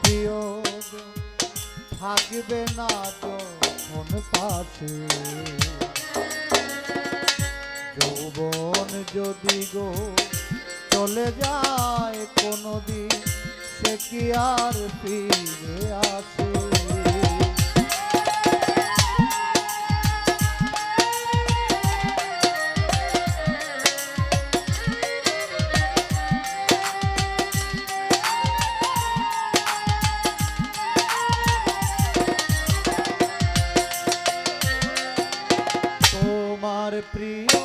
প্রিয় থাকবে না যখন পাশে। যৌবন যদি গো চলে যায় কোনদিন, সে কি আর ফিরে আসে? প্রিয়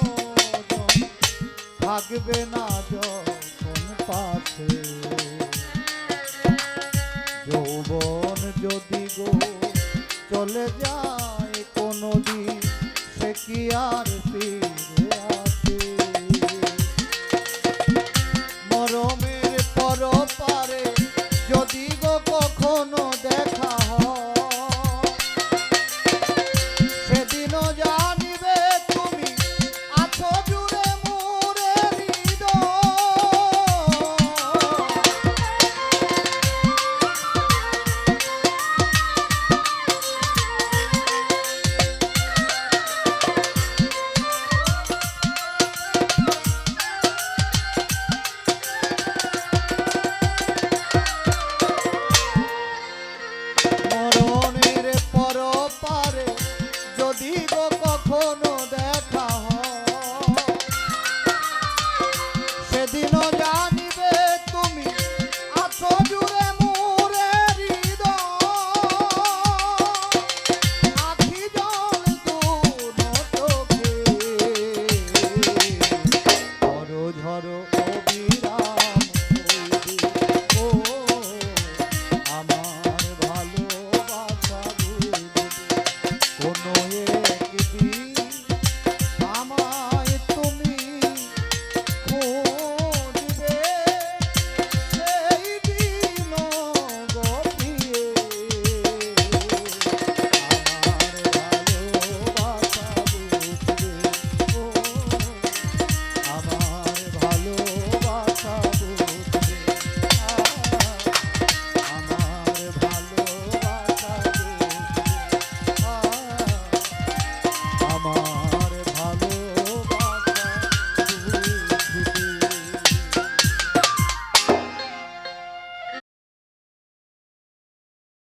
থাকবে না যখন পাশে যৌবন যদি গো চলে যায় কোনো দিন সে কি আর ফিরে